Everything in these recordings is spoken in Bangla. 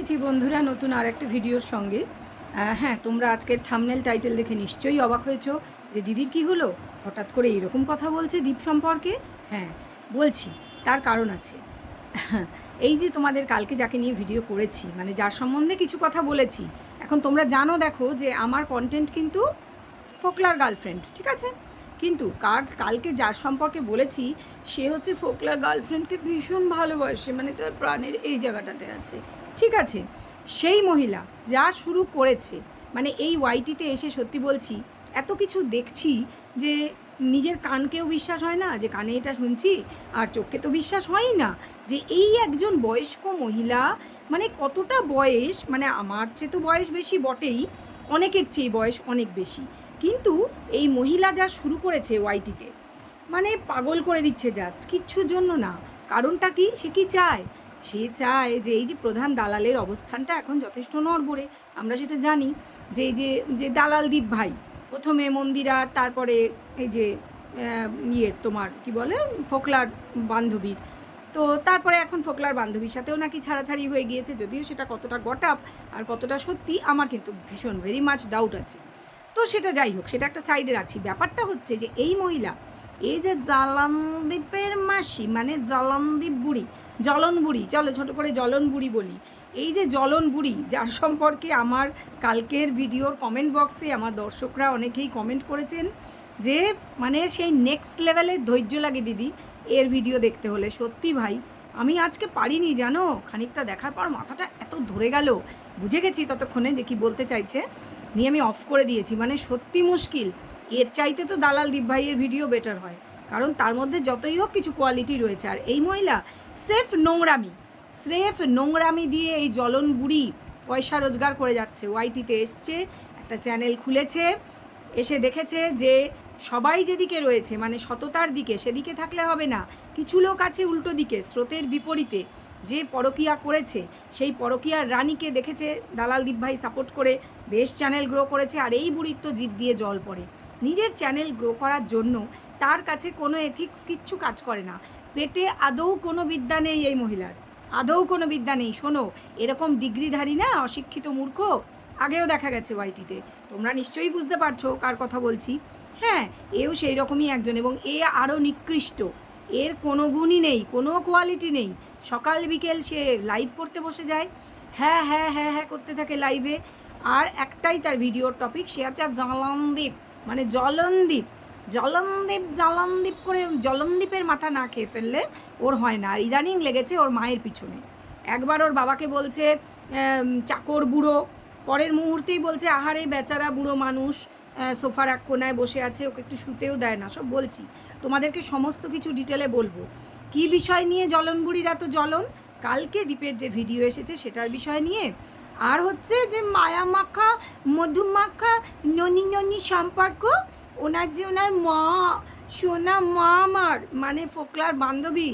এসেছি বন্ধুরা, নতুন আর একটা ভিডিওর সঙ্গে। হ্যাঁ তোমরা আজকের থামনেল টাইটেল দেখে নিশ্চয়ই অবাক হয়েছো যে দিদির কি হলো? হঠাৎ করে এরকম কথা বলছে দ্বীপ সম্পর্কে? হ্যাঁ বলছি, তার কারণ আছে। এই যে তোমাদের কালকে যাকে নিয়ে ভিডিও করেছি মানে যার সম্বন্ধে কিছু কথা বলেছি, এখন তোমরা জানো দেখো যে আমার কন্টেন্ট কিন্তু ফোকলার গার্লফ্রেন্ড ঠিক আছে? কিন্তু কার, কালকে যার সম্পর্কে বলেছি, সে হচ্ছে ফোকলার গার্লফ্রেন্ডকে ভীষণ ভালোবাসে মানে তোর প্রাণের এই জায়গাটাতে আছে। ঠিক আছে, সেই মহিলা যা শুরু করেছে মানে এই ওয়াইটিতে এসে সত্যি বলছি, এত কিছু দেখছি যে নিজের কানকেও বিশ্বাস হয় না, যে কানে এটা শুনছি, আর চোখকে তো বিশ্বাস হয়ই না, যে এই একজন বয়স্ক মহিলা মানে কতটা বয়স মানে আমার চেয়ে তো বয়স বেশি বটেই, অনেকের চেয়ে বয়স অনেক বেশি, কিন্তু এই মহিলা যা শুরু করেছে ওয়াইটিতে মানে পাগল করে দিচ্ছে জাস্ট কিচ্ছুর জন্য না, কারণটা কি, সে কি চায়? সে চায় যে এই যে প্রধান দালালের অবস্থানটা এখন যথেষ্ট নড়বড়ে। আমরা সেটা জানি যে এই যে যে দালাল দ্বীপ ভাই, প্রথমে মন্দিরার তারপরে এই যে ইয়ের তোমার কি বলে, ফোকলার বান্ধবীর। তো তারপরে এখন ফোকলার বান্ধবীর সাথেও নাকি ছাড়াছাড়ি হয়ে গিয়েছে, যদিও সেটা কতটা গটাপ আর কতটা সত্যি, আমার কিন্তু ভীষণ ভেরি মাচ ডাউট আছে। তো সেটা যাই হোক, সেটা একটা সাইডে রাখছি। ব্যাপারটা হচ্ছে যে এই মহিলা, এই যে জলনদ্বীপের মাসি মানে জলনদ্বীপ বুড়ি জলন বুড়ি চলো ছোটো করে জলন বুড়ি বলি। এই যে জলন বুড়ি যার সম্পর্কে আমার কালকের ভিডিওর কমেন্ট বক্সে আমার দর্শকরা অনেকেই কমেন্ট করেছেন যে মানে সেই নেক্সট লেভেলে ধৈর্য লাগে দিদি এর ভিডিও দেখতে হলে। সত্যি ভাই, আমি আজকে পারিনি, জানো? খানিকটা দেখার পর মাথাটা এত ধরে গেল। বুঝে গেছি ততক্ষণে যে কি বলতে চাইছে। নিয়ে আমি অফ করে দিয়েছি। মানে সত্যি মুশকিল। এর চাইতে তো দালাল দীপ ভাইয়ের ভিডিও বেটার হয়। কারণ তার মধ্যে যতই হোক কিছু কোয়ালিটি রয়েছে। আর এই মহিলা স্রেফ নোংরামি স্রেফ নোংরামি দিয়ে এই জ্বলন বুড়ি পয়সা রোজগার করে যাচ্ছে। ওয়াইটিতে এসছে, একটা চ্যানেল খুলেছে, এসে দেখেছে যে সবাই যেদিকে রয়েছে মানে সততার দিকে, সেদিকে থাকলে হবে না। কিছু লোক আছে উল্টো দিকে, স্রোতের বিপরীতে, যে পরকিয়া করেছে, সেই পরকিয়ার রানীকে দেখেছে, দালাল দীপ ভাই সাপোর্ট করে, বেশ চ্যানেল গ্রো করেছে, আর এই বুড়ির তো জিভ দিয়ে জল পড়ে। নিজের চ্যানেল গ্রো করার জন্য তার কাছে কোনো এথিক্স কিচ্ছু কাজ করে না। পেটে আদৌ কোনো বিদ্যা নেই এই মহিলার। আদৌ কোনো বিদ্যা নেই। শোনো, এরকম ডিগ্রিধারী না, অশিক্ষিত মূর্খ? আগেও দেখা গেছে ওয়াইটিতে তোমরা নিশ্চয়ই বুঝতে পারছ কার কথা বলছি। হ্যাঁ এও সেই রকমই একজন এবং এ আরও নিকৃষ্ট। এর কোনো গুণই নেই, কোনো কোয়ালিটি নেই। সকাল বিকেল সে লাইভ করতে বসে যায়। হ্যাঁ হ্যাঁ হ্যাঁ হ্যাঁ করতে থাকে লাইভে আর একটাই তার ভিডিওর টপিক সে হচ্ছে জলনদ্বীপ মানে জলনদ্বীপ জলনদ্বীপ জলনদ্বীপ করে জলনদ্বীপের মাথা না খেয়ে ফেললে ওর হয় না। আর ইদানিং লেগেছে ওর মায়ের পিছনে। একবার ওর বাবাকে বলছে চাকর বুড়ো। পরের মুহূর্তেই বলছে, আহারে, বেচারা বুড়ো মানুষ সোফার এক কোনায় বসে আছে, ওকে একটু শুতেও দেয় না। সব বলছি। তোমাদেরকে সমস্ত কিছু ডিটেলে বলব। কি বিষয় নিয়ে জ্বলন বুড়ির এত জ্বলন? কালকে দ্বীপের যে ভিডিও এসেছে সেটার বিষয় নিয়ে। আর হচ্ছে যে মায়া মাখা মধুমাখা, ননি ননি সম্পর্ক ওনার যে ওনার মা, সোনা মা আমার মানে ফোকলার বান্ধবী,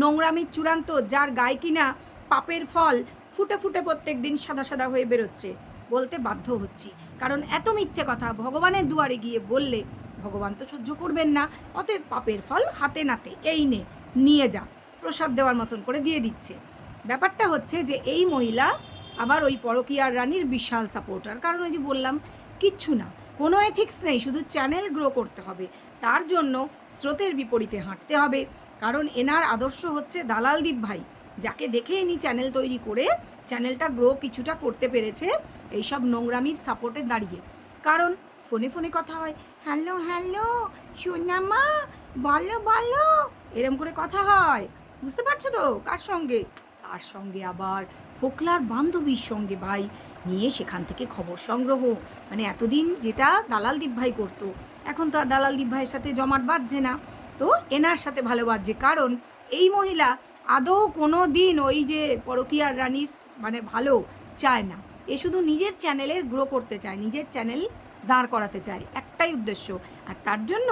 নোংরামির চূড়ান্ত, যার গায়ে কিনা পাপের ফল ফুটে ফুটে প্রত্যেক দিন সাদা সাদা হয়ে বেরোচ্ছে, বলতে বাধ্য হচ্ছি। কারণ এত মিথ্যে কথা ভগবানের দুয়ারে গিয়ে বললে, ভগবান তো সহ্য করবেন না, অতএব পাপের ফল হাতে নাতে, এই নে, নিয়ে যা, প্রসাদ দেওয়ার মতন করে দিয়ে দিচ্ছে। ব্যাপারটা হচ্ছে যে এই মহিলা আবার ওই পরকীয়ার রানীর বিশাল সাপোর্টার কারণ ওই যে বললাম, কিচ্ছু না। কোনো এথিক্স নেই, শুধু চ্যানেল গ্রো করতে হবে। তার জন্য স্রোতের বিপরীতে হাঁটতে হবে। কারণ এনার আদর্শ হচ্ছে দালাল দ্বীপ ভাই। যাকে দেখে ইনি চ্যানেল তৈরি করে চ্যানেলটা গ্রো কিছুটা করতে পেরেছে এইসব নোংরামির সাপোর্টে দাঁড়িয়ে। কারণ ফোনে ফোনে কথা হয় হ্যালো হ্যালো সোনামা বলো বলো। এরম করে কথা হয়। বুঝতে পারছ তো? কার সঙ্গে? কার সঙ্গে আবার ফোকলার বান্ধবীর সঙ্গে ভাই। নিয়ে সেখান থেকে খবর সংগ্রহ। মানে এতদিন যেটা দালাল ভাই করতো, এখন তো আর দালাল ভাইয়ের সাথে জমাট বাঁধছে না। তো এনার সাথে ভালো বাজছে কারণ এই মহিলা আদৌ কোনো দিন ওই যে পরকীয়ার রানীর মানে ভালো চায় না। এ শুধু নিজের চ্যানেলে গ্রো করতে চায়, নিজের চ্যানেল দাঁড় করাতে চায়, একটাই উদ্দেশ্য। আর তার জন্য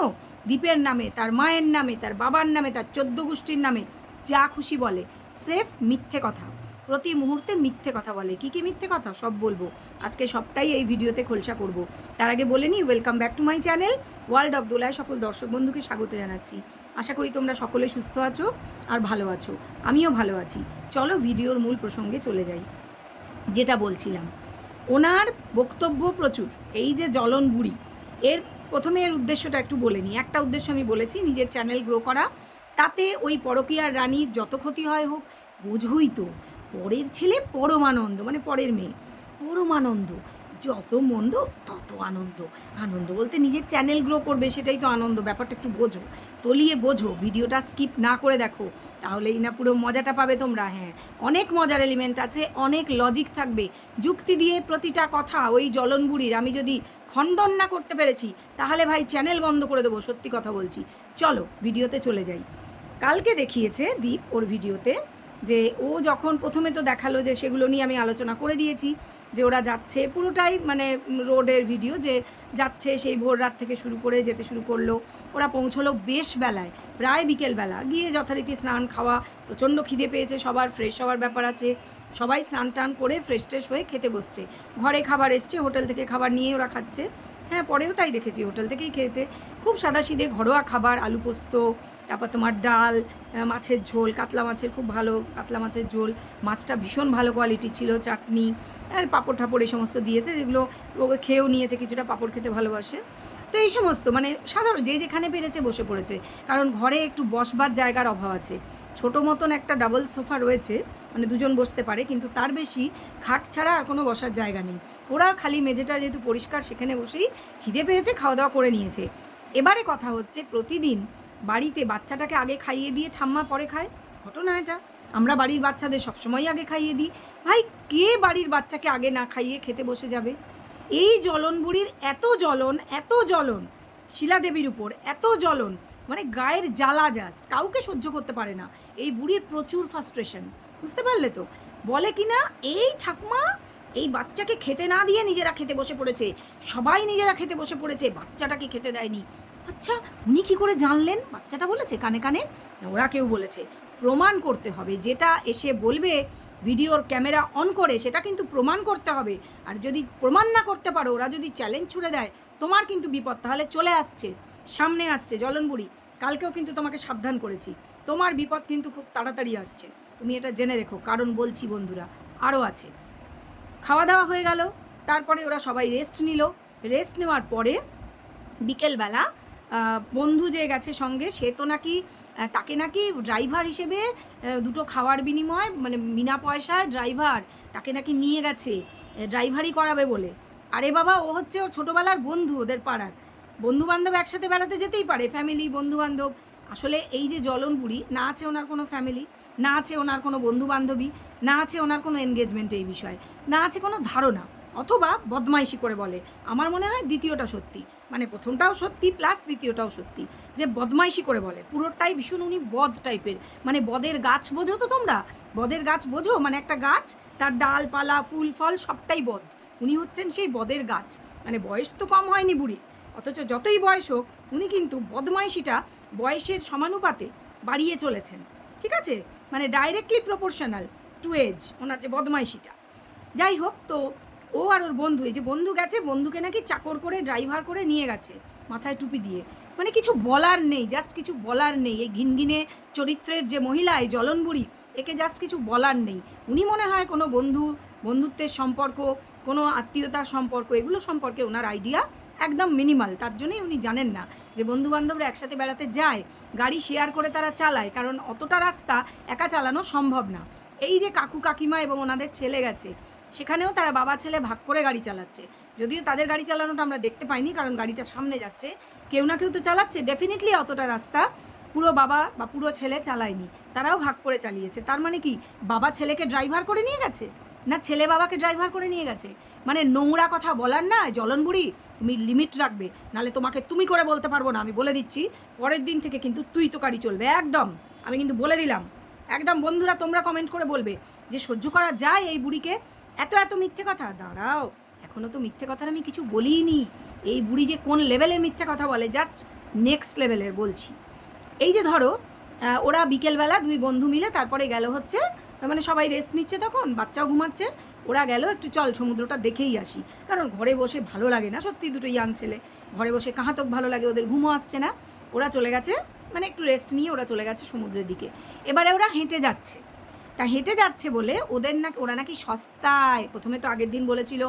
দ্বীপের নামে, তার মায়ের নামে, তার বাবার নামে, তার চোদ্দ গোষ্ঠীর নামে যা খুশি বলে স্রেফ মিথ্যে কথা। প্রতি মুহূর্তে মিথ্যে কথা বলে। কি কি মিথ্যে কথা? সব বলব। আজকে সবটাই এই ভিডিওতে খোলসা করব। তার আগে বলে নিই welcome back to my channel world of দোলায় সকল দর্শক বন্ধুকে স্বাগত জানাচ্ছি। আশা করি তোমরা সকলে সুস্থ আছো আর ভালো আছো। আমিও ভালো আছি। চলো ভিডিওর মূল প্রসঙ্গে চলে যাই। যেটা বলছিলাম, ওনার বক্তব্য প্রচুর, এই যে জ্বলন বুড়ি। এর প্রথমে এর উদ্দেশ্যটা একটু বলে নিই। একটা উদ্দেশ্য আমি বলেছি, নিজের চ্যানেল গ্রো করা। তাতে ওই পরকীয়ার রানীর যত ক্ষতি হয় হোক, বোঝই তো। পরের ছেলে পরমানন্দ মানে পরের মেয়ে। পরমানন্দ, যত মন্দ, তত আনন্দ। আনন্দ বলতে নিজের চ্যানেল গ্রো করবে, সেটাই তো আনন্দ, ব্যাপারটা একটু বোঝো। তলিয়ে বোঝো, ভিডিওটা স্কিপ না করে দেখো, তাহলেই না পুরো মজাটা পাবে তোমরা হ্যাঁ। অনেক মজার এলিমেন্ট আছে, অনেক লজিক থাকবে। যুক্তি দিয়ে প্রতিটা কথা ওই জ্বলনগুড়ির আমি যদি খণ্ডন না করতে পেরেছি, তাহলে ভাই চ্যানেল বন্ধ করে দেবো, সত্যি কথা বলছি। চলো ভিডিওতে চলে যাই। কালকে দেখিয়েছে দীপ ওর ভিডিওতে যে ও যখন প্রথমে তো দেখাল যে সেগুলো নিয়ে আমি আলোচনা করে দিয়েছি, যে ওরা যাচ্ছে, পুরোটাই মানে রোডের ভিডিও যে যাচ্ছে সেই ভোর রাত থেকে শুরু করে যেতে শুরু করল। ওরা পৌঁছলো বেশ বেলায়, প্রায় বিকেলবেলা গিয়ে যথারীতি স্নান খাওয়া, প্রচণ্ড খিদে পেয়েছে সবার ফ্রেশ হওয়ার ব্যাপার আছে। সবাই স্নান টান করে ফ্রেশ ট্রেশ হয়ে খেতে বসছে। ঘরে খাবার এসছে, হোটেল থেকে খাবার নিয়ে ওরা খাচ্ছে। হ্যাঁ পরেও তাই দেখেছি, হোটেল থেকেই খেয়েছে। খুব সাদাসিধে ঘরোয়া খাবার, আলু পোস্ত তারপর তোমার ডাল মাছের ঝোল, কাতলা মাছের খুব ভালো, কাতলা মাছের ঝোল। মাছটা ভীষণ ভালো কোয়ালিটি ছিল, চাটনি আর পাঁপড় ঠাপড় এই সমস্ত দিয়েছে যেগুলো ও খেয়েও নিয়েছে, কিছুটা পাঁপড় খেতে ভালোবাসে। তো এই সমস্ত মানে সাধারণ, যে যেখানে পেরেছে বসে পড়েছে। কারণ ঘরে একটু বসবার জায়গার অভাব আছে। ছোটো মতন একটা ডাবল সোফা রয়েছে মানে দুজন বসতে পারে, কিন্তু তার বেশি খাট ছাড়া আর কোনো বসার জায়গা নেই। ওরা খালি মেঝেটা যেহেতু পরিষ্কার, সেখানে বসেই খিদে পেয়েছে খাওয়া দাওয়া করে নিয়েছে। এবারে কথা হচ্ছে প্রতিদিন বাড়িতে বাচ্চাটাকে আগে খাইয়ে দিয়ে ঠাম্মা পরে খায়। ঘটনা এটা। আমরা বাড়ির বাচ্চাদের সবসময় আগে খাইয়ে দিই। ভাই, কে বাড়ির বাচ্চাকে আগে না খাইয়ে খেতে বসে যাবে? এই জ্বলন বুড়ির এত জ্বলন এত জ্বলন, শিলাদেবীর উপর এত জ্বলন মানে গায়ের জ্বালা জাস্ট কাউকে সহ্য করতে পারে না। এই বুড়ির প্রচুর ফ্রাস্ট্রেশন বুঝতে পারলে তো? বলে কি না এই ঠাকুমা এই বাচ্চাকে খেতে না দিয়ে নিজেরা খেতে বসে পড়েছে। সবাই নিজেরা খেতে বসে পড়েছে বাচ্চাটাকে খেতে দেয়নি। আচ্ছা উনি কি করে জানলেন? বাচ্চাটা বলেছে কানে কানে? ওরা কেউ বলেছে। প্রমাণ করতে হবে, যেটা এসে বলবে, ভিডিওর ক্যামেরা অন করে, সেটা কিন্তু প্রমাণ করতে হবে। আর যদি প্রমাণ না করতে পারো, ওরা যদি চ্যালেঞ্জ ছুড়ে দেয়, তোমার কিন্তু বিপদ। তাহলে চলে আসছে, সামনে আসছে, জলনবুড়ি। কালকেও কিন্তু তোমাকে সাবধান করেছি। তোমার বিপদ কিন্তু খুব তাড়াতাড়ি আসছে। তুমি এটা জেনে রেখো, কারণ বলছি বন্ধুরা আরও আছে। খাওয়া দাওয়া হয়ে গেল। তারপরে ওরা সবাই রেস্ট নিল। রেস্ট নেওয়ার পরে বিকেলবেলা বন্ধু যে গেছে সঙ্গে, সে তো নাকি তাকে নাকি ড্রাইভার হিসেবে দুটো খাওয়ার বিনিময় মানে বিনা পয়সায় ড্রাইভার তাকে নাকি নিয়ে গেছে ড্রাইভারই করাবে বলে। আরে বাবা, ও হচ্ছে ওর ছোটোবেলার বন্ধু ওদের পাড়ার। বন্ধু বান্ধব একসাথে বেড়াতে যেতেই পারে ফ্যামিলি বন্ধু বান্ধব আসলে এই যে জলনপুরি, না আছে ওনার কোনো ফ্যামিলি না আছে ওনার কোনো বন্ধু বান্ধবী না আছে ওনার কোনো এনগেজমেন্ট এই বিষয়ে, না আছে কোনো ধারণা, অথবা বদমাইশি করে বলে। আমার মনে হয় দ্বিতীয়টা সত্যি। মানে প্রথমটাও সত্যি প্লাস দ্বিতীয়টাও সত্যি, যে বদমাইশি করে বলে। পুরোটাই ভীষণ উনি বদ টাইপের মানে বদের গাছ বোঝো তো তোমরা? বদের গাছ বোঝো? মানে একটা গাছ, তার ডাল পালা ফুল, ফল সবটাই বদ। উনি হচ্ছেন সেই বদের গাছ। মানে বয়স তো কম হয়নি বুড়ির। অথচ যতই বয়স হোক, উনি কিন্তু বদমাইশিটা বয়সের সমানুপাতে বাড়িয়ে চলেছেন। ঠিক আছে? মানে ডাইরেক্টলি প্রপোর্শনাল টু এজ ওনার যে বদমাইশিটা। যাই হোক, তো ও আর ওর বন্ধু, এই যে বন্ধু গেছে, বন্ধুকে নাকি চাকর করে ড্রাইভার করে নিয়ে গেছে মাথায় টুপি দিয়ে। মানে কিছু বলার নেই জাস্ট কিছু বলার নেই। এই ঘিনঘিনে চরিত্রের যে মহিলা, এই জলনবুড়ি একে জাস্ট কিছু বলার নেই। উনি মনে হয় কোনো বন্ধু, বন্ধুত্বের সম্পর্ক, কোনো আত্মীয়তার সম্পর্ক, এগুলো সম্পর্কে ওনার আইডিয়া একদম মিনিমাল তার জন্যই উনি জানেন না যে বন্ধু বান্ধবরা একসাথে বেড়াতে যায়, গাড়ি শেয়ার করে তারা চালায়, কারণ অতটা রাস্তা একা চালানো সম্ভব না। এই যে কাকু কাকিমা এবং ওনাদের ছেলে গেছে, সেখানেও তারা বাবা ছেলে ভাগ করে গাড়ি চালাচ্ছে। যদিও তাদের গাড়ি চালানোটা আমরা দেখতে পাইনি, কারণ গাড়িটা সামনে যাচ্ছে। কেউ না কেউ তো চালাচ্ছে ডেফিনেটলি অতটা রাস্তা পুরো বাবা বা পুরো ছেলে চালায়নি, তারাও ভাগ করে চালিয়েছে। তার মানে কি, বাবা ছেলেকে ড্রাইভার করে নিয়ে গেছে? না, ছেলে বাবাকে ড্রাইভার করে নিয়ে গেছে। মানে নোংরা কথা বলার না জলন বুড়ি তুমি লিমিট রাখবে। নালে তোমাকে তুমি করে বলতে পারব না, আমি বলে দিচ্ছি। পরের দিন থেকে কিন্তু তুই তো গাড়ি চলবে, একদম। আমি কিন্তু বলে দিলাম। একদম বন্ধুরা, তোমরা কমেন্ট করে বলবে যে, সহ্য করা যায় এই বুড়িকে? এত এত মিথ্যে কথা? দাঁড়াও এখনও তো মিথ্যে কথার আমি কিছু বলিনি। এই বুড়ি যে কোন লেভেলের মিথ্যে কথা বলে? জাস্ট নেক্সট লেভেলের বলছি। এই যে ধরো ওরা বিকেলবেলা দুই বন্ধু মিলে তারপরে গেল হচ্ছে মানে সবাই রেস্ট নিচ্ছে তখন, বাচ্চাও ঘুমাচ্ছে, ওরা গেল, একটু চল সমুদ্রটা দেখেই আসি। কারণ ঘরে বসে ভালো লাগে না, সত্যি দুটো ইয়াং ছেলে। ঘরে বসে কাহাতক ভালো লাগে, ওদের ঘুমও আসছে না। ওরা চলে গেছে মানে একটু রেস্ট নিয়ে ওরা চলে গেছে সমুদ্রের দিকে। এবারে ওরা হেঁটে যাচ্ছে। তা হেঁটে যাচ্ছে বলে ওদের নাকি, ওরা নাকি সস্তায়, প্রথমে তো আগের দিন বলেছিল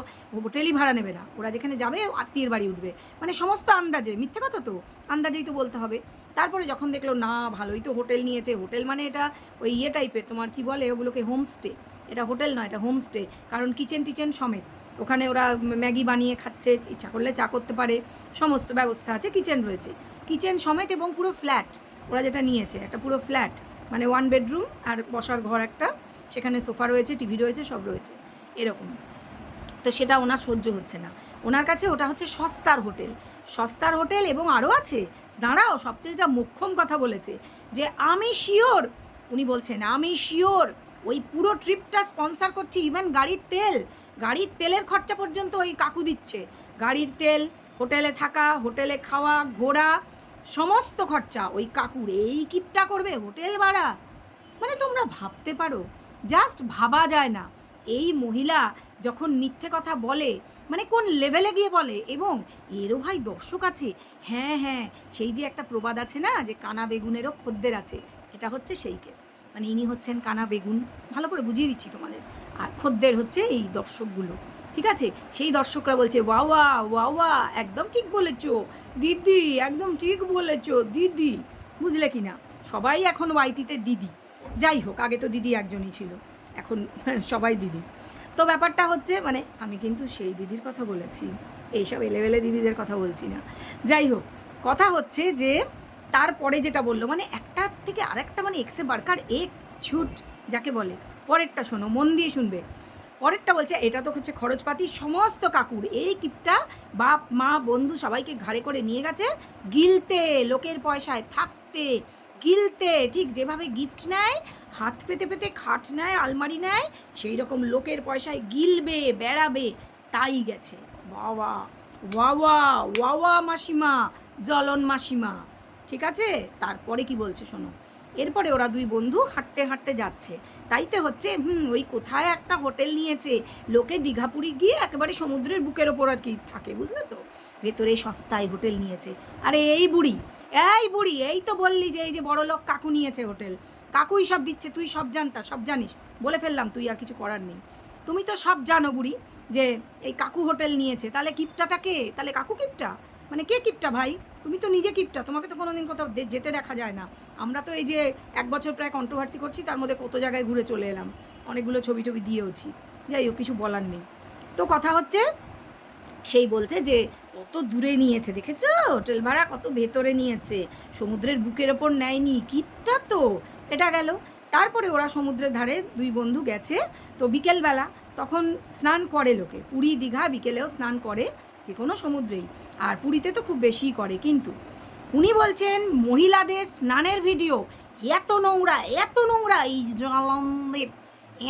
হোটেলই ভাড়া নেবে না। ওরা যেখানে যাবে আত্মীয়ের বাড়ি উঠবে। মানে সমস্ত আন্দাজে, মিথ্যে কথা তো? আন্দাজেই তো বলতে হবে। তারপরে যখন দেখল, না, ভালোই তো হোটেল নিয়েছে। হোটেল মানে এটা ওই ইয়ে টাইপের, তোমার কি বলে ওগুলোকে, হোমস্টে। এটা হোটেল নয়, এটা হোমস্টে। কারণ কিচেন টিচেন সমেত। ওখানে ওরা ম্যাগি বানিয়ে খাচ্ছে, ইচ্ছা করলে চা করতে পারে। সমস্ত ব্যবস্থা আছে, কিচেন রয়েছে। কিচেন সমেত এবং পুরো ফ্ল্যাট, ওরা যেটা নিয়েছে, একটা পুরো ফ্ল্যাট। মানে ওয়ান বেডরুম আর বসার ঘর একটা। সেখানে সোফা রয়েছে, টিভি রয়েছে, সব রয়েছে। এরকম। তো সেটা ওনার সহ্য হচ্ছে না। ওনার কাছে ওটা হচ্ছে সস্তার হোটেল। সস্তার হোটেল এবং আরও আছে। দাঁড়াও, সবচেয়ে যেটা মোক্ষম কথা বলেছে যে আমি শিওর, উনি বলছেন, আমি শিওর, ওই পুরো ট্রিপটা স্পন্সার করছি ইভেন গাড়ির তেল। গাড়ির তেলের খরচা পর্যন্ত ওই কাকু দিচ্ছে। গাড়ির তেল, হোটেলে থাকা, হোটেলে খাওয়া, ঘোরা সমস্ত খরচা ওই কাকুর এই কিপটা করবে হোটেল ভাড়া। মানে তোমরা ভাবতে পারো জাস্ট ভাবা যায় না। এই মহিলা যখন মিথ্যে কথা বলে মানে কোন লেভেলে গিয়ে বলে, এবং এরও ভাই দর্শক আছে হ্যাঁ হ্যাঁ সেই যে একটা প্রবাদ আছে না, যে কানা বেগুনেরও খদ্দের আছে, এটা হচ্ছে সেই কেস মানে ইনি হচ্ছেন কানা বেগুন, ভালো করে বুঝিয়ে দিচ্ছি তোমাদের। আর খদ্দের হচ্ছে এই দর্শকগুলো। ঠিক আছে? সেই দর্শকরা বলছে ওয়াওয়া ওয়াওয়া একদম ঠিক বলেছ। দিদি, একদম ঠিক বলেছ, দিদি। বুঝলে কি না? সবাই এখন ওয়াইটিতে দিদি। যাই হোক, আগে তো দিদি একজনই ছিল। এখন সবাই দিদি। তো ব্যাপারটা হচ্ছে মানে আমি কিন্তু সেই দিদির কথা বলেছি। এইসব এলেবেলে দিদিদের কথা বলছি না। যাই হোক, কথা হচ্ছে যে, তারপরে যেটা বলল মানে একটার থেকে আরেকটা মানে এক্সে বারকার এক ছুট, যাকে বলে, পরেরটা শোনো, মন দিয়ে শুনবে। পরেরটা বলছে, এটা তো হচ্ছে খরচপাতি, সমস্ত কাকুর। এই কিপটা বাপ, মা, বন্ধু সবাইকে ঘাড়ে করে নিয়ে গেছে। গিলতে, লোকের পয়সায় থাকতে, গিলতে। ঠিক যেভাবে গিফট নেয়, হাত পেতে পেতে খাট নেয়, আলমারি নেয়, সেই রকম লোকের পয়সায় গিলবে, বেড়াবে, তাই গেছে। বাবা ওয়াওয়া ওয়াওয়া মাসিমা জলন মাসিমা। ঠিক আছে? তারপরে কি বলছে শোনো। এরপরে ওরা দুই বন্ধু হাঁটতে হাঁটতে যাচ্ছে। তাইতে হচ্ছে, হুম, ওই কোথায় একটা হোটেল নিয়েছে, লোকে দীঘাপুরি গিয়ে একেবারে সমুদ্রের বুকের ওপর আর কি থাকে, বুঝলে তো? ভেতরে সস্তায় হোটেল নিয়েছে। আরে এই বুড়ি এই বুড়ি, এই তো বললি যে এই যে বড় লোক কাকু নিয়েছে হোটেল। কাকুই সব দিচ্ছে, তুই সব জানতা, সব জানিস। বলে ফেললাম, তুই আর কিছু করার নেই। তুমি তো সব জানো বুড়ি, যে এই কাকু হোটেল নিয়েছে, তাহলে কিপটাটা কে? তাহলে কাকু কিপটা? মানে কে কিপটা ভাই? তুমি তো নিজে কিপটা, তোমাকে তো কোনোদিন কোথাও যেতে দেখা যায় না। আমরা তো এই যে এক বছর প্রায় কন্ট্রোভার্সি করছি, তার মধ্যে কত জায়গায় ঘুরে চলে এলাম। অনেকগুলো ছবি টবি দিয়েওছি। যাই হোক, কিছু বলার নেই। তো কথা হচ্ছে, সেই বলছে যে কত দূরে নিয়েছে, দেখেছ? হোটেল ভাড়া কত ভেতরে নিয়েছে। সমুদ্রের বুকের ওপর নেয়নি, কিপটা তো। এটা গেল। তারপরে ওরা সমুদ্রের ধারে দুই বন্ধু গেছে। তো বিকেলবেলা তখন স্নান করে লোকে। পুরী দীঘা বিকেলেও স্নান করে যে কোনো সমুদ্রেই। আর পুরীতে তো খুব বেশিই করে, কিন্তু উনি বলছেন, মহিলাদের স্নানের ভিডিও, এত নোংরা এত নোংরা, এই জলনদ্বীপ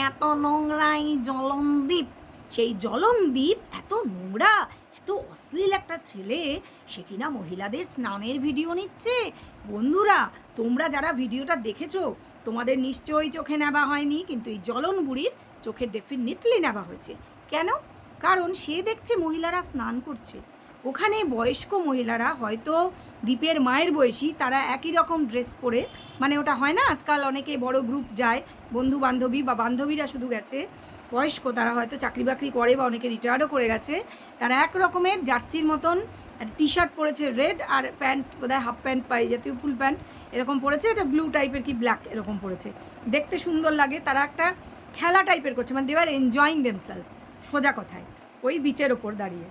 এত নোংরা, এই জলনদ্বীপ সেই জলনদ্বীপ এত নোংরা, এত অশ্লীল একটা ছেলে, সে কিনা মহিলাদের স্নানের ভিডিও নিচ্ছে। বন্ধুরা, তোমরা যারা ভিডিওটা দেখেছ, তোমাদের নিশ্চয়ই চোখে নেওয়া হয়নি, কিন্তু এই জলন বুড়ির চোখে ডেফিনেটলি নেওয়া হয়েছে। কেন? কারণ সে দেখছে মহিলারা স্নান করছে। ওখানে বয়স্ক মহিলারা, হয়তো দ্বীপের মায়ের বয়সী, তারা একই রকম ড্রেস পরে। মানে ওটা হয় না, আজকাল অনেকে বড় গ্রুপ যায় বন্ধু বান্ধবী বা বান্ধবীরা শুধু গেছে। বয়স্ক, তারা হয়তো চাকরি বাকরি করে বা অনেকে রিটায়ার্ডও করে গেছে। তারা এক রকমের জার্সির মতন টি শার্ট পরেছে রেড আর প্যান্ট বোধহয় হাফ প্যান্ট পাই জাতীয় ফুল প্যান্ট এরকম পরেছে। এটা ব্লু টাইপের কি ব্ল্যাক এরকম পরেছে। দেখতে সুন্দর লাগে, তারা একটা খেলা টাইপের করছে মানে দে আর এনজয়িং দেমসেলস সোজা কথায়, ওই বিচের ওপর দাঁড়িয়ে।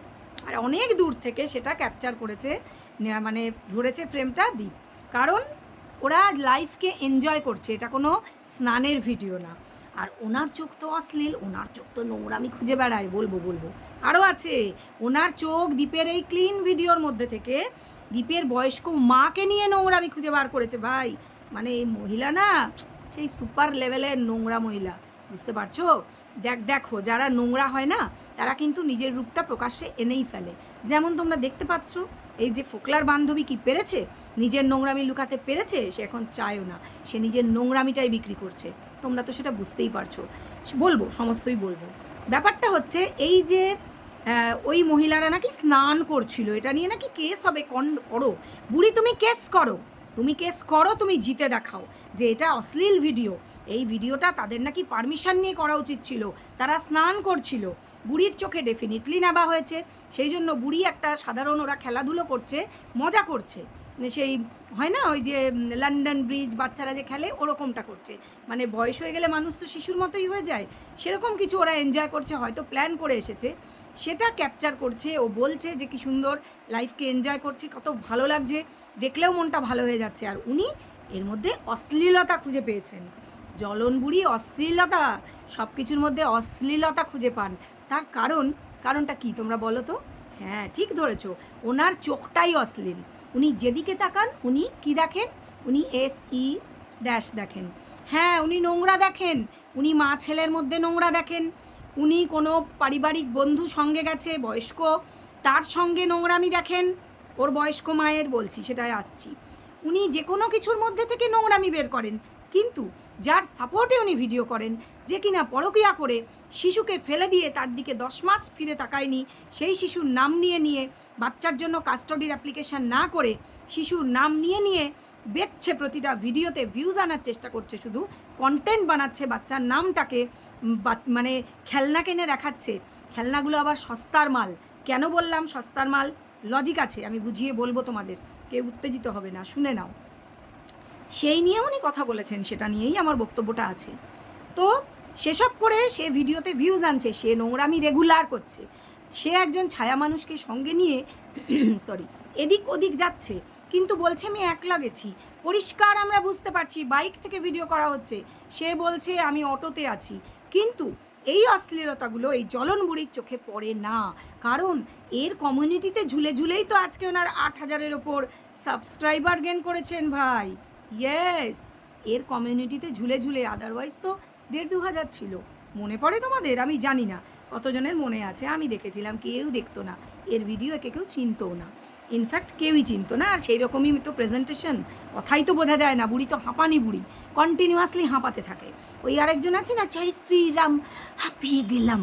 আর অনেক দূর থেকে সেটা ক্যাপচার করেছে মানে ধরেছে ফ্রেমটা দ্বীপ। কারণ ওরা লাইফকে এনজয় করছে, এটা কোনো স্নানের ভিডিও না। আর ওনার চোখ তো অশ্লীল, ওনার চোখ তো নোংরামি খুঁজে বেড়ায় বলব বলব। আরও আছে, ওনার চোখ দ্বীপের এই ক্লিন ভিডিওর মধ্যে থেকে দ্বীপের বয়স্ক মাকে নিয়ে নোংরামি খুঁজে বার করেছে, ভাই। মানে এই মহিলা না, সেই সুপার লেভেলের নোংরা মহিলা, বুঝতে পারছ? দেখ, দেখো, যারা নোংরা হয় না, তারা কিন্তু নিজের রূপটা প্রকাশ্যে এনেই ফেলে। যেমন তোমরা দেখতে পাচ্ছ, এই যে ফোকলার বান্ধবী কি পেরেছে? নিজের নোংরামি লুকাতে পেরেছে? সে এখন চায়ও না। সে নিজের নোংরামিটাই বিক্রি করছে। তোমরা তো সেটা বুঝতেই পারছ। বলব, সমস্তই বলব। ব্যাপারটা হচ্ছে, এই যে ওই মহিলারা নাকি স্নান করছিল, এটা নিয়ে নাকি কেস হবে, কন, করো। বুড়ি, তুমি কেস করো। তুমি কেস করো, তুমি জিতে দেখাও। যে এটা অশ্লীল ভিডিও। এই ভিডিওটা তাদের নাকি পারমিশন নিয়ে করা উচিত ছিল। তারা স্নান করছিল। বুড়ির চোখে ডেফিনেটলি নেওয়া হয়েছে। সেই জন্য বুড়ি একটা সাধারণ ওরা খেলাধুলো করছে, মজা করছে। সেই, হয় না? ওই যে লন্ডন ব্রিজ বাচ্চারা যে খেলে, ওরকমটা করছে। মানে বয়স হয়ে গেলে মানুষ তো শিশুর মতোই হয়ে যায়। সেরকম কিছু ওরা এনজয় করছে, হয়তো প্ল্যান করে এসেছে। সেটা ক্যাপচার করছে। ও বলছে যে কি সুন্দর লাইফকে এনজয় করছে, কত ভালো লাগছে। দেখলেও মনটা ভালো হয়ে যাচ্ছে। আর উনি এর মধ্যে অশ্লীলতা খুঁজে পেয়েছেন। জলন বুড়ি অশ্লীলতা সব কিছুর মধ্যে অশ্লীলতা খুঁজে পান। তার কারণ, কারণটা কি তোমরা বলো তো? হ্যাঁ ঠিক ধরেছ, ওনার চোখটাই অশ্লীল। উনি যেদিকে তাকান, উনি কি দেখেন? উনি এস ই ড্যাশ দেখেন। হ্যাঁ উনি নোংরা দেখেন। উনি মা ছেলের মধ্যে নোংরা দেখেন। উনি কোনো পারিবারিক বন্ধু সঙ্গে গেছে, বয়স্ক, তার সঙ্গে নোংরামি দেখেন। ওর বয়স্ক মায়ের বলছি, সেটাই আসছি। উনি যে কোনো কিছুর মধ্যে থেকে নোংরামি বের করেন, কিন্তু যার সাপোর্টে উনি ভিডিও করেন, যে কিনা পরকিয়া করে শিশুকে ফেলে দিয়ে তার দিকে দশ মাস ফিরে তাকায়নি, সেই শিশুর নাম নিয়ে নিয়ে, বাচ্চার জন্য কাস্টডির অ্যাপ্লিকেশন না করে শিশুর নাম নিয়ে নিয়ে বেচছে প্রতিটা ভিডিওতে ভিউজ আনার চেষ্টা করছে শুধু কন্টেন্ট বানাচ্ছে, বাচ্চার নামটাকে মানে খেলনা কিনে দেখাচ্ছে। খেলনাগুলো আবার সস্তার মাল। কেন বললাম সস্তার মাল? লজিক আছে, আমি বুঝিয়ে বলব তোমাদের। কেউ উত্তেজিত হবে না, শুনে নাও। সেই নিয়ে উনি কথা বলেছেন, সেটা নিয়েই আমার বক্তব্যটা আছে। তো সেসব করে সে ভিডিওতে ভিউজ আনছে, সে নোংরামি রেগুলার করছে। সে একজন ছায়া মানুষকে সঙ্গে নিয়ে সরি এদিক ওদিক যাচ্ছে, কিন্তু বলছে, আমি একলা গেছি। পরিষ্কার আমরা বুঝতে পারছি, বাইক থেকে ভিডিও করা হচ্ছে। সে বলছে, আমি অটোতে আছি। কিন্তু এই অশ্লীলতাগুলো এই জ্বলন বুড়ির চোখে পড়ে না। কারণ এর কমিউনিটিতে ঝুলে ঝুলেই তো আজকে ওনার আট হাজারের ওপর সাবস্ক্রাইবার গেন করেছেন ভাই। ইয়েস এর কমিউনিটিতে ঝুলে ঝুলে আদারওয়াইজ তো দেড় দু হাজার ছিল। মনে পড়ে তোমাদের? আমি জানি না। কতজনের মনে আছে? আমি দেখেছিলাম, কেউ দেখতো না। এর ভিডিও একে কেউ চিনতও না। ইনফ্যাক্ট কেউই চিনতো না, আর সেই রকমই তো প্রেজেন্টেশন কথাই তো বোঝা যায় না, বুড়ি তো হাঁপানি বুড়ি কন্টিনিউয়াসলি হাঁপাতে থাকে। ওই আরেকজন আছে না, চাই শ্রীরাম, হাঁপিয়ে গেলাম।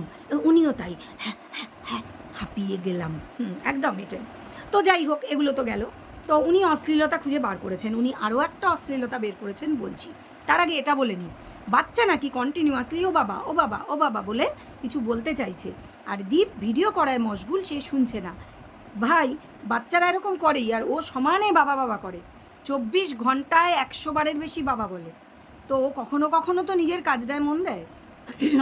উনিও তাই হ্যাঁ হ্যাঁ হ্যাঁ হাঁপিয়ে গেলাম। হুম, একদম এটাই। তো যাই হোক, এগুলো তো গেল। তো উনি অশ্লীলতা খুঁজে বার করেছেন, উনি আরও একটা অশ্লীলতা বের করেছেন বলছি। তার আগে এটা বলে নিই, বাচ্চা নাকি কন্টিনিউয়াসলি ও বাবা ও বাবা ও বাবা বলে কিছু বলতে চাইছে। আর দীপ ভিডিও করায় মশগুল, সে শুনছে না। ভাই, বাচ্চারা এরকম করেই, আর ও সমানে বাবা বাবা করে। চব্বিশ ঘন্টায় একশো বারের বেশি বাবা বলে। তো ও কখনো কখনো তো নিজের কাজটায় মন দেয়।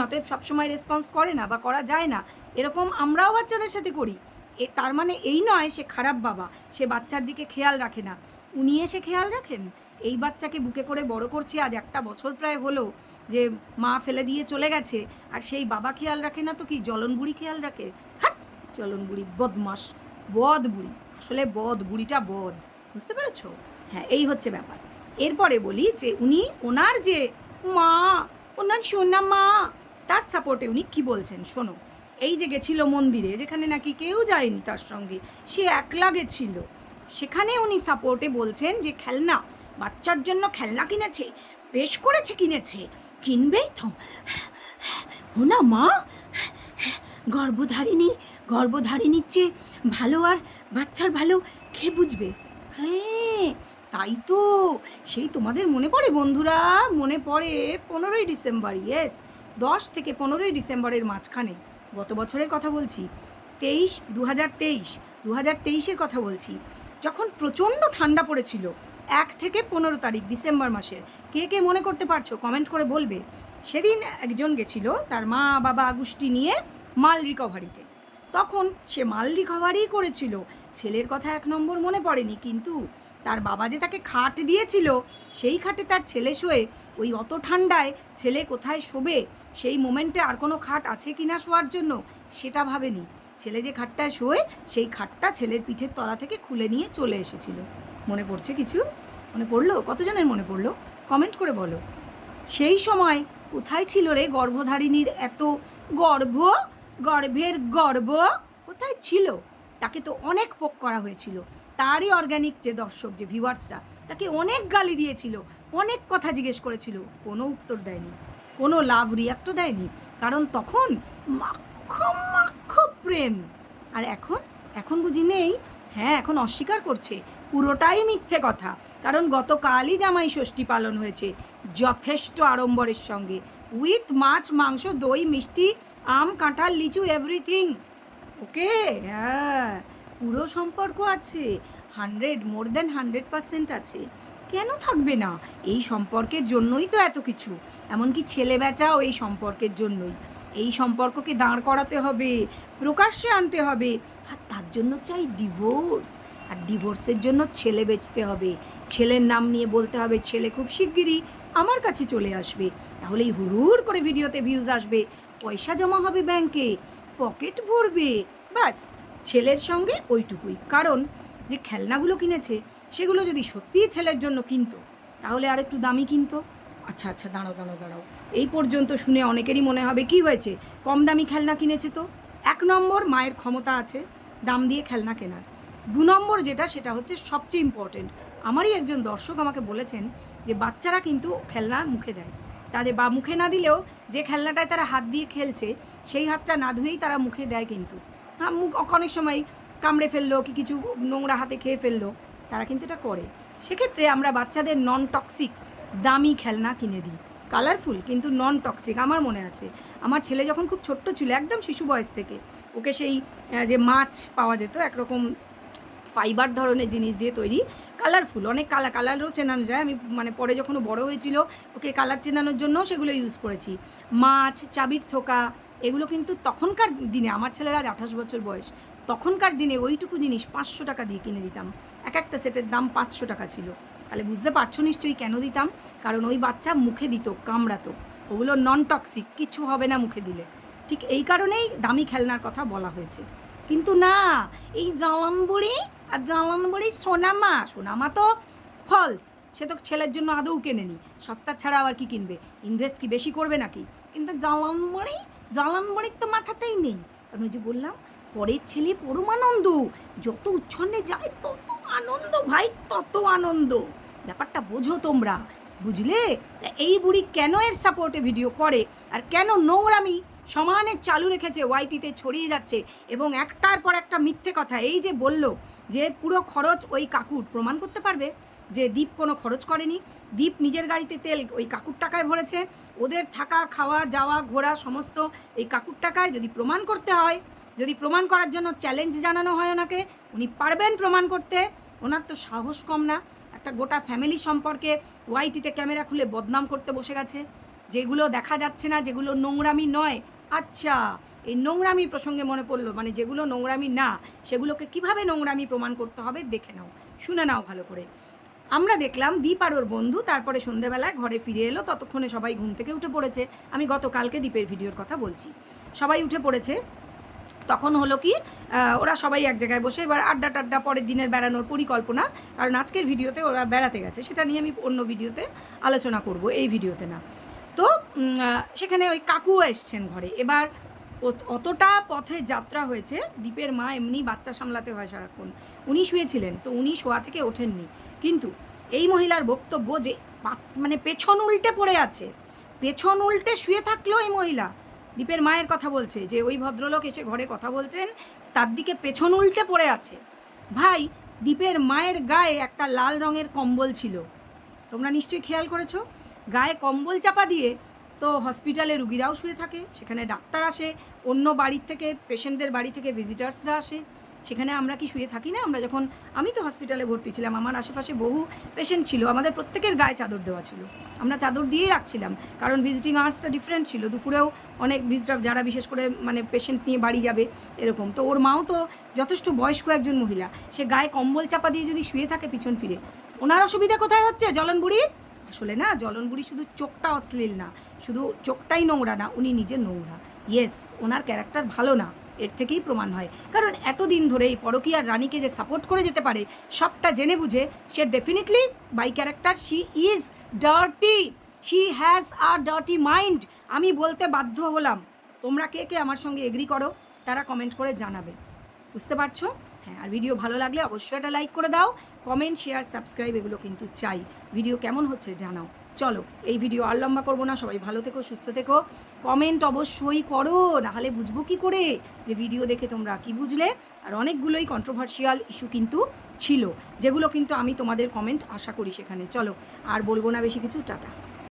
অতএব সবসময় রেসপন্স করে না বা করা যায় না। এরকম আমরাও বাচ্চাদের সাথে করি। এ, তার মানে এই নয় সে খারাপ বাবা, সে বাচ্চার দিকে খেয়াল রাখে না। উনি এসে খেয়াল রাখেন? এই বাচ্চাকে বুকে করে বড় করছে, আজ একটা বছর প্রায় হলো যে মা ফেলে দিয়ে চলে গেছে, আর সেই বাবা খেয়াল রাখে না তো কি? জলন বুড়ি খেয়াল রাখে? হ্যাঁ জলন বুড়ি বদমাস বদ বুড়ি। আসলে বদ বুড়িটা বদ বুঝতে পেরেছ? হ্যাঁ এই হচ্ছে ব্যাপার। এরপরে বলি যে উনি ওনার যে মা, ওনার সোনা মা, তার সাপোর্টে উনি কি বলছেন, শোনো। এই যে গেছিল মন্দিরে, যেখানে নাকি কেউ যায়নি তার সঙ্গে, সে একলা গেছিল। সেখানে উনি সাপোর্টে বলছেন যে খেলনা, বাচ্চার জন্য খেলনা কিনেছে, বেশ করেছে কিনেছে। কিনবেই তো। ও না মা গর্ভধারিণী গর্ভধারিণীর চেয়ে ভালো আর বাচ্চার ভালো কে বুঝবে? হ্যাঁ তাই তো। সেই তোমাদের মনে পড়ে বন্ধুরা? মনে পড়ে পনেরোই ডিসেম্বর ইয়েস দশ থেকে পনেরোই ডিসেম্বরের মাঝখানে। গত বছরের কথা বলছি, তেইশ দু হাজার তেইশ দু হাজার তেইশের কথা বলছি। যখন প্রচণ্ড ঠান্ডা পড়েছিল, এক থেকে পনেরো তারিখ, ডিসেম্বর মাসের, কে কে মনে করতে পারছ কমেন্ট করে বলবে? সেদিন একজন গেছিল, তার মা বাবা গোষ্ঠী নিয়ে মাল রিকভারিতে তখন সে মাল রিকভারি করেছিল। ছেলের কথা এক নম্বর মনে পড়েনি, কিন্তু তার বাবা যে তাকে খাট দিয়েছিল, সেই খাটে তার ছেলে শোয়ে। ওই অত ঠান্ডায় ছেলে কোথায় শোবে? সেই মোমেন্টে আর কোনো খাট আছে কি না শোয়ার জন্য? সেটা ভাবেনি। ছেলে যে খাটটায় শোয়ে, সেই খাটটা ছেলের পিঠের তলা থেকে খুলে নিয়ে চলে এসেছিল। মনে পড়ছে কিছু? মনে পড়ল? কতজনের মনে পড়ল? কমেন্ট করে বলো। সেই সময় কোথায় ছিল রে গর্ভধারিণীর এত গর্ভ? গর্ভের গর্ব কোথায় ছিল? তাকে তো অনেক পোক করা হয়েছিল। তারই অর্গানিক যে দর্শক, যে ভিউয়ার্সরা তাকে অনেক গালি দিয়েছিল, অনেক কথা জিজ্ঞেস করেছিল, কোনো উত্তর দেয়নি, কোনো লাভ রিয়াক্টও দেয়নি, কারণ তখন মাক্ষ মাক্ষ প্রেম। আর এখন? এখন বুঝি নেই? হ্যাঁ এখন অস্বীকার করছে, পুরোটাই মিথ্যে কথা, কারণ গতকালই জামাই ষষ্ঠী পালন হয়েছে, যথেষ্ট আড়ম্বরের সঙ্গে উইথ মাছ, মাংস, দই, মিষ্টি আম, কাঁঠাল, লিচু এভরিথিং ওকে হ্যাঁ পুরো সম্পর্ক আছে। Hundred more then hundred percent আছে। কেন থাকবে না? এই সম্পর্কের জন্যই তো এত কিছু। এমনকি ছেলে বেচাও এই সম্পর্কের জন্যই। এই সম্পর্ককে দাঁড় করাতে হবে, প্রকাশ্যে আনতে হবে। আর তার জন্য চাই ডিভোর্স আর ডিভোর্সের জন্য ছেলে বেচতে হবে। ছেলের নাম নিয়ে বলতে হবে, ছেলে খুব শিগগিরই আমার কাছে চলে আসবে। তাহলেই হুড় করে ভিডিওতে ভিউজ আসবে। পয়সা জমা হবে ব্যাংকে, পকেট ভরবে, ব্যাস। ছেলের সঙ্গে ওইটুকুই। কারণ, যে খেলনাগুলো কিনেছে, সেগুলো যদি সত্যিই ছেলের জন্য কিনতো, তাহলে আর একটু দামি কিনতো। আচ্ছা আচ্ছা দাঁড়াও দাঁড়াও দাঁড়াও। এই পর্যন্ত শুনে অনেকেরই মনে হবে, কি হয়েছে? কম দামি খেলনা কিনেছে তো? এক নম্বর, মায়ের ক্ষমতা আছে, দাম দিয়ে খেলনা কেনার। দু নম্বর যেটা, সেটা হচ্ছে সবচেয়ে ইম্পর্টেন্ট আমারই একজন দর্শক আমাকে বলেছেন যে, বাচ্চারা কিন্তু খেলনা মুখে দেয়। তাদের বা মুখে না দিলেও যে খেলনাটায় তারা হাত দিয়ে খেলছে, সেই হাতটা না ধুয়েই তারা মুখে দেয় কিন্তু। হ্যাঁ মুখ অনেক সময় কামড়ে ফেলল কি কিছু নোংরা হাতে খেয়ে ফেলল, তারা কিন্তু এটা করে। সেক্ষেত্রে আমরা বাচ্চাদের নন টক্সিক দামি খেলনা কিনে দিই। কালারফুল কিন্তু নন টক্সিক আমার মনে আছে। আমার ছেলে যখন খুব ছোট্ট ছিল, একদম শিশু বয়স থেকে, ওকে সেই যে মাছ পাওয়া যেত, একরকম ফাইবার ধরনের জিনিস দিয়ে তৈরি কালারফুল। অনেক কালার কালারও চেনানো যায়। আমি মানে পরে যখন বড় হয়েছিল, ওকে কালার চেনানোর জন্য সেগুলো ইউজ করেছি। মাছ, চাবির থোকা, এগুলো কিন্তু তখনকার দিনে, আমার ছেলের আজ আঠাশ বছর বয়স, তখনকার দিনে ওইটুকু জিনিস পাঁচশো টাকা দিয়ে কিনে দিতাম। এক একটা সেটের দাম পাঁচশো টাকা ছিল। তাহলে বুঝতে পারছ নিশ্চয়ই কেন দিতাম? কারণ ওই বাচ্চা মুখে দিত, কামড়াতো। ওগুলো নন টক্সিক কিছু হবে না মুখে দিলে। ঠিক এই কারণেই দামি খেলনার কথা বলা হয়েছে। কিন্তু না, এই জ্বালানবড়ি আর জ্বালানবড়ি সোনামা সোনামা তো ফলস সে তো ছেলের জন্য আদৌ কেনেনি। সস্তা ছাড়া আবার কি কিনবে? ইনভেস্ট কি বেশি করবে নাকি? কিন্তু জ্বালানবড়ি জ্বালানবড়ির তো মাথাতেই নেই। আমি যে বললাম, পরের ছেলে পরমানন্দ যত উচ্ছন্নে যায় তত আনন্দ ভাই, তত আনন্দ। ব্যাপারটা বোঝো তোমরা। বুঝলে? এই বুড়ি কেন এর সাপোর্টে ভিডিও করে? আর কেন নোংরামি সমানে চালু রেখেছে ওয়াইটিতে ছড়িয়ে যাচ্ছে? এবং একটার পর একটা মিথ্যে কথা, এই যে বলল যে পুরো খরচ ওই কাকুর, প্রমাণ করতে পারবে? যে দীপ কোনো খরচ করেনি। দীপ নিজের গাড়িতে তেল ওই কাকুর টাকায় ভরেছে। ওদের থাকা, খাওয়া, যাওয়া, ঘোরা সমস্ত এই কাকুর টাকায় যদি প্রমাণ করতে হয়, যদি প্রমাণ করার জন্য চ্যালেঞ্জ জানানো হয় ওনাকে, উনি পারবেন প্রমাণ করতে। ওনার তো সাহস কম না। একটা গোটা ফ্যামিলি সম্পর্কে ওয়াইটিতে ক্যামেরা খুলে বদনাম করতে বসে গেছে। যেগুলো দেখা যাচ্ছে না, যেগুলো নোংরামি নয়। আচ্ছা এই নোংরামি প্রসঙ্গে মনে পড়ল মানে যেগুলো নোংরামি না, সেগুলোকে কীভাবে নোংরামি প্রমাণ করতে হবে দেখে নাও, শুনে নাও ভালো করে। আমরা দেখলাম দীপ আর ওর বন্ধু তারপরে সন্ধেবেলায় ঘরে ফিরে এলো, ততক্ষণে সবাই ঘুম থেকে উঠে পড়েছে। আমি গতকালকে দীপের ভিডিওর কথা বলছি। সবাই উঠে পড়েছে। তখন হলো কি ওরা সবাই এক জায়গায় বসে এবার আড্ডা টাড্ডা পরের দিনের বেড়ানোর পরিকল্পনা। কারণ আজকের ভিডিওতে ওরা বেড়াতে গেছে, সেটা নিয়ে আমি অন্য ভিডিওতে আলোচনা করব এই ভিডিওতে না। তো সেখানে ওই কাকুও এসছেন ঘরে। এবার অতটা পথে যাত্রা হয়েছে, দীপের মা এমনি বাচ্চা সামলাতে হয় সারাক্ষণ। উনি শুয়েছিলেন, তো উনি শোয়া থেকে ওঠেননি। কিন্তু এই মহিলার বক্তব্য যে মানে পেছন উল্টে পড়ে আছে, পেছন উল্টে শুয়ে থাকল এই মহিলা। দীপের মায়ের কথা বলছে, যে ওই ভদ্রলোক এসে ঘরে কথা বলছেন, তার দিকে পেছন উল্টে পড়ে আছে। ভাই, দীপের মায়ের গায়ে একটা লাল রঙের কম্বল ছিল। তোমরা নিশ্চয়ই খেয়াল করেছ? গায়ে কম্বল চাপা দিয়ে তো হসপিটালে রুগীরাও শুয়ে থাকে, সেখানে ডাক্তার আসে, অন্য বাড়ির থেকে, পেশেন্টদের বাড়ি থেকে ভিজিটার্সরা আসে। সেখানে আমরা কি শুয়ে থাকি না? আমরা যখন, আমি তো হসপিটালে ভর্তি ছিলাম, আমার আশেপাশে বহু পেশেন্ট ছিল, আমাদের প্রত্যেকের গায়ে চাদর দেওয়া ছিল। আমরা চাদর দিয়েই রাখছিলাম, কারণ ভিজিটিং আওয়ার্সটা ডিফারেন্ট ছিল, দুপুরেও অনেক ভিজিটার যারা বিশেষ করে মানে পেশেন্ট নিয়ে বাড়ি যাবে, এরকম। তো ওর মাও তো যথেষ্ট বয়স্ক একজন মহিলা, সে গায়ে কম্বল চাপা দিয়ে যদি শুয়ে থাকে পিছন ফিরে, ওনার অসুবিধা কোথায় হচ্ছে? জলন বুড়ি আসলে না জলন বুড়ি শুধু চোখটা অশ্লীল না, শুধু চোখটাই নোংরা না, উনি নিজে নোংরা। ইয়েস ওনার ক্যারেক্টার ভালো না। এর থেকেই প্রমাণ হয়। কারণ এতদিন ধরে এই পরকীয়ার রানীকে যে সাপোর্ট করে যেতে পারে, সবটা জেনে বুঝে সে definitely by character she is dirty she has a dirty mind আমি বলতে বাধ্য হলাম। তোমরা কে কে আমার সঙ্গে এগ্রি করো, তারা কমেন্ট করে জানাবে। বুঝতে পারছ? হ্যাঁ আর ভিডিও ভালো লাগলে অবশ্যই একটা লাইক করে দাও। কমেন্ট শেয়ার সাবস্ক্রাইব এগুলো কিন্তু চাই। ভিডিও কেমন হচ্ছে জানাও। চলো, এই ভিডিও আর লম্বা করব না, সবাই ভালো থেকো, সুস্থ থেকো। কমেন্ট অবশ্যই করো, নাহলে বুঝব কি করে যে ভিডিও দেখে তোমরা কি বুঝলে। আর অনেকগুলোই কন্ট্রোভার্সিয়াল ইস্যু কিন্তু ছিল, যেগুলো কিন্তু আমি তোমাদের কমেন্ট আশা করি সেখানে। চলো, আর বলব না বেশি কিছু, টাটা।